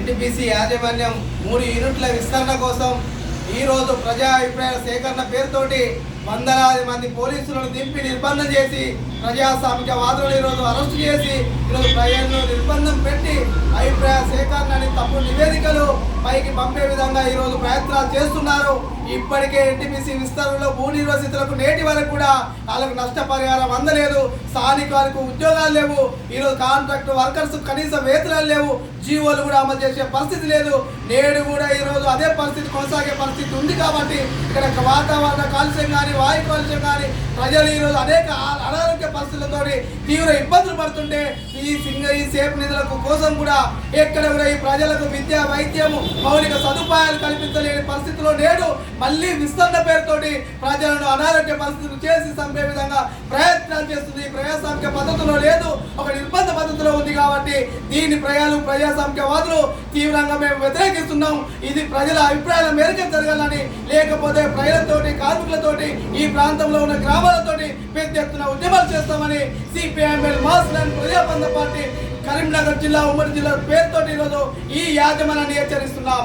NTPC యాజమాన్యం మూడు యూనిట్ల విస్తరణ కోసం ఈరోజు ప్రజా అభిప్రాయ సేకరణ పేరుతోటి వందలాది మంది పోలీసులను దింపి నిర్బంధం చేసి ప్రజాస్వామిక వాదులను ఈరోజు అరెస్ట్ చేసి ఈరోజు ప్రజలను నిర్బంధం పెట్టి అభిప్రాయ సేకరణ అని తప్పుడు పంపే విధంగా ఈరోజు ప్రయత్నాలు చేస్తున్నారు. ఇప్పటికే ఎన్టీపీసీ విస్తరణలో భూ నిర్వసితులకు నేటి వరకు కూడా వాళ్ళకు నష్టపరిహారం అందలేదు. స్థానిక వారికి ఉద్యోగాలు లేవు. ఈరోజు కాంట్రాక్ట్ వర్కర్స్ కనీస వేతనాలు లేవు. జీవోలు కూడా అమలు చేసే పరిస్థితి లేదు. నేడు కూడా ఈరోజు అదే పరిస్థితి కొనసాగే పరిస్థితి ఉంది కాబట్టి ఇక్కడ వాతావరణ కాలుష్యం కానీ వాయు కాలుష్యం కానీ ప్రజలు ఈరోజు అనేక పరిస్థితులతో తీవ్ర ఇబ్బందులు పడుతుంటే ఈ సింగ ఈ సేఫ్ నిధులకు కోసం కూడా ఎక్కడ కూడా ఈ ప్రజలకు విద్య వైద్యము మౌలిక సదుపాయాలు కల్పించలేని పరిస్థితిలో నేడు మళ్ళీ విస్తరణ పేరుతోటి ప్రజలను అనారోగ్య పరిస్థితులు చేసి చంపే విధంగా ప్రయత్నాలు చేస్తుంది. ఈ ప్రజాస్వామిక పద్ధతిలో లేదు ఒక నిర్బంధ పద్ధతిలో ఉంది కాబట్టి దీని ప్రజలు ప్రజాస్వామికవాదులు తీవ్రంగా మేము వ్యతిరేకిస్తున్నాం. ఇది ప్రజల అభిప్రాయాల మేరకు జరగాలని లేకపోతే ప్రజలతోటి కార్మికులతోటి ఈ ప్రాంతంలో ఉన్న గ్రామాలతోటి పెద్ద ఎత్తున ఉద్యమాలు చేస్తామని సిపిఐఎంఎల్ మాస్ ప్రజాబంధ పార్టీ కరీంనగర్ జిల్లా ఉమ్మడి జిల్లా పేరుతోటి ఈరోజు ఈ యాజమాన్యాన్ని హెచ్చరిస్తున్నాం.